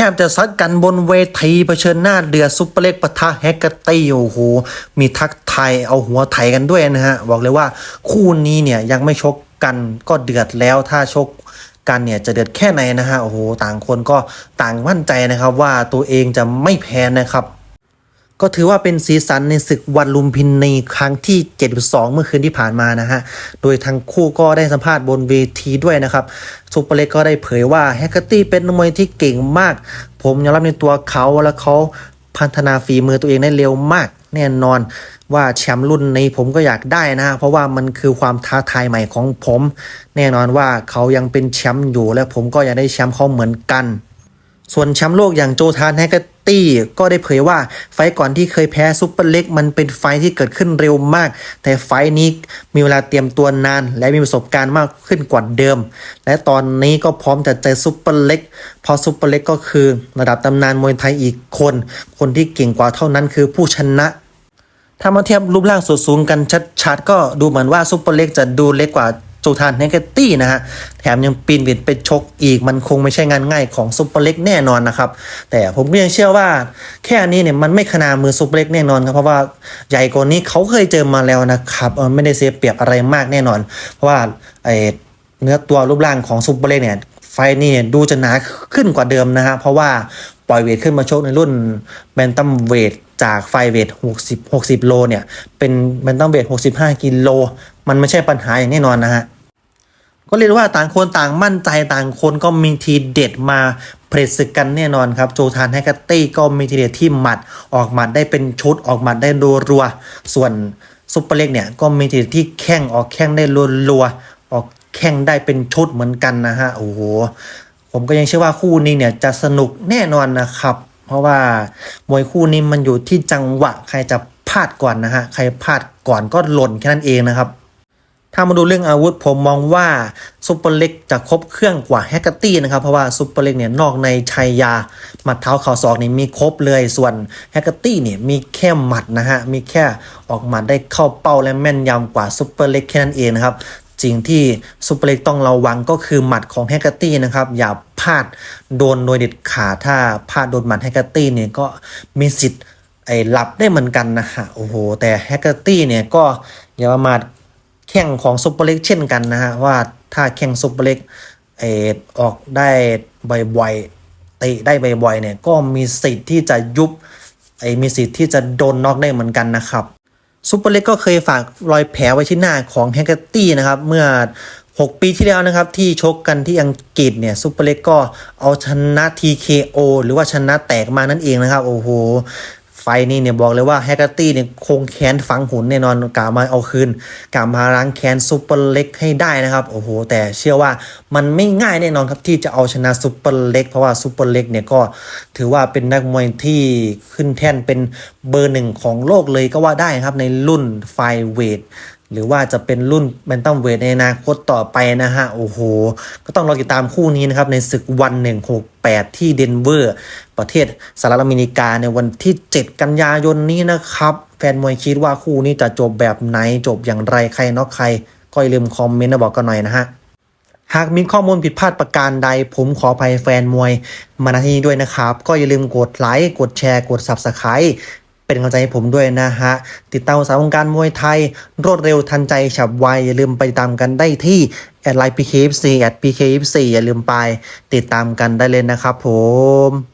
ทบจะซัดกันบนเวทีเผชิญหน้าเดือดซุปเปอร์เล็กปะทะแฮกเกอร์ตี้โอ้โหมีทักไทยเอาหัวไทยกันด้วยนะฮะ บอกเลยว่าคู่นี้เนี่ยยังไม่ชกกันก็เดือดแล้วถ้าชกกันเนี่ยจะเดือดแค่ไหนนะฮะโอ้โหต่างคนก็ต่างมั่นใจนะครับว่าตัวเองจะไม่แพ้นะครับ ก็ถือว่าเป็นสีสันในศึกวันลุมพินในครั้งที่ 72 เมื่อคืนที่ผ่านมานะฮะ โดยทั้งคู่ก็ได้สัมภาษณ์บนเวทีด้วยนะครับซูเปอร์เล็กก็ได้เผยว่าแฮกเกอร์ตี้เป็นนักมวยที่เก่งมาก ผมยอมรับในตัวเขาและเขาพัฒนาฝีมือตัวเองได้เร็วมากแน่นอนว่าแชมป์รุ่นนี้ผมก็อยากได้นะฮะเพราะว่ามันคือความท้าทายใหม่ของผม แน่นอนว่าเขายังเป็นแชมป์อยู่และผมก็อยากได้แชมป์เขาเหมือนกัน ส่วนแชมป์โลกอย่างโจทานแฮกเกอร์ ตี้ก็ได้เผยว่าไฟก่อนที่เคยแพ้ซุปเปอร์เล็กมันเป็นไฟที่เกิดขึ้นเร็วมาก แต่ไฟนี้มีเวลาเตรียมตัวนาน และมีประสบการณ์มากขึ้นกว่าเดิม และตอนนี้ก็พร้อมจะเจอซุปเปอร์เล็กเพราะซุปเปอร์เล็กก็คือระดับตำนานมวยไทยอีกคน คนที่เก่งกว่าเท่านั้นคือผู้ชนะถ้ามาเทียบรูปร่างส่วนสูงกันชัดๆก็ดูเหมือนว่าซุปเปอร์เล็กจะดูเล็กกว่า โจทานเนกตี้นะฮะ แถมยังปีนเวทไปชกอีกมันคงไม่ใช่งานง่ายของซุปเปอร์เล็กแน่นอนนะครับ แต่ผมก็ยังเชื่อว่าแค่นี้เนี่ยมันไม่ขนามือซุปเปอร์เล็กแน่นอนครับ เพราะว่าใหญ่กว่านี้เขาเคยเจอมาแล้วนะครับไม่ได้เสียเปรียบอะไรมากแน่นอน เพราะว่าไอเนื้อตัวรูปร่างของซุปเปอร์เล็กเนี่ยไฟนี่ดูจะหนาขึ้นกว่าเดิมนะฮะเพราะว่า ปล่อยเวทขึ้นมาชกในรุ่นแบนตัมเวทจากไฟเวท60 60 โลเนี่ย เป็นแบนตัมเวท65 กิโล มันไม่ใช่ปัญหาอย่างแน่นอนนะฮะ ก็เรียกว่าต่างคนต่างมั่นใจต่างคนก็มีทีเด็ดมาเพลศึกกันแน่นอนครับ โจทานแฮกเกตี้ก็มีทีเด็ดที่หมัดออกหมัดได้เป็นชุดออกหมัดได้รัวๆส่วนซุปเปอร์เล็กเนี่ยก็มีทีเด็ดที่แข้งออกแข้งได้รัวๆออกแข้งได้เป็นชุดเหมือนกันนะฮะโอ้โห ผมก็ยังเชื่อว่าคู่นี้เนี่ยจะสนุกแน่นอนนะครับ เพราะว่ามวยคู่นี้มันอยู่ที่จังหวะใครจะพลาดก่อนนะฮะใครพลาดก่อนก็หล่นแค่นั้นเองนะครับ ถ้ามาดูเรื่องอาวุธผมมองว่าซุปเปอร์เล็กจะครบเครื่องกว่าแฮกเกอร์ตี้นะครับเพราะว่าซุปเปอร์เล็กเนี่ยนอกในชัยยาหมัดเท้าเข่าศอกนี่มีครบเลยส่วนแฮกเกอร์ตี้เนี่ยมีแค่หมัดนะฮะมีแค่ออกหมัดได้เข้าเป้าและแม่นยำกว่าซุปเปอร์เล็กแค่นั้นเองนะครับ สิ่งที่ซุปเปอร์เล็กต้องระวังก็คือหมัดของแฮกเกอร์ตี้นะครับ อย่าพลาดโดนโดยเด็ดขาดถ้าพลาดโดนหมัดแฮกเกอร์ตี้เนี่ยก็มีสิทธิ์ไอ้หลับได้เหมือนกันนะฮะโอ้โห แต่แฮกเกอร์ตี้เนี่ยก็อย่าประมาทแข่งของซุปเปอร์เล็กเช่นกันนะฮะว่าถ้าแข่งซุปเปอร์เล็กเออออกได้บ่อยๆเตะได้บ่อยๆเนี่ยก็มีสิทธิ์ที่จะยุบไอมีสิทธิ์ที่จะโดนน็อกได้เหมือนกันนะครับ ซูเปอร์เล็กก็เคยฝากรอยแผลไว้ที่หน้าของแฮกเกอร์ตี้นะครับ เมื่อ 6 ปีที่แล้วนะครับ ที่ชกกันที่อังกฤษเนี่ยซูเปอร์เล็กก็เอาชนะ TKO หรือว่าชนะแตกมานั่นเองนะครับ โอ้โห ไฟนี่เนี่ยบอกเลยว่าแฮกเกอร์ตี้เนี่ยคงแค้นฝังหุ่นแน่นอนกามาเอาคืนกามาล้างแค้นซูเปอร์เล็กให้ได้นะครับโอ้โหแต่เชื่อว่ามันไม่ง่ายแน่นอนครับที่จะเอาชนะซูเปอร์เล็กเพราะว่าซูเปอร์เล็กเนี่ยก็ถือว่าเป็นนักมวยที่ขึ้นแท่นเป็นเบอร์หนึ่งของโลกเลยก็ว่าได้ครับในรุ่นไฟเวท หรือว่าจะเป็นรุ่นแบนตัมเวทในอนาคตต่อไปนะฮะ โอ้โห ก็ต้องรอติดตามคู่นี้นะครับ ในศึกวัน 168 ที่เดนเวอร์ ประเทศสหรัฐอเมริกาในวันที่ 7 กันยายนนี้นะครับ แฟนมวยคิดว่าคู่นี้จะจบแบบไหนจบอย่างไรใครน็อกใคร ก็อย่าลืมคอมเมนต์มาบอกกันหน่อยนะฮะ หากมีข้อมูลผิดพลาดประการใด ผมขออภัยแฟนมวยมาณที่นี้ด้วยนะครับ ก็อย่าลืมกดไลค์กดแชร์กด Subscribe เป็นกำลังใจให้ผมด้วยนะฮะ ติดตามสารวงการมวยไทย รวดเร็วทันใจฉับไว อย่าลืมไปตามกันได้ที่แอดไลน์ PKFC แอด PKFC อย่าลืมไปติดตามกันได้เลยนะครับผม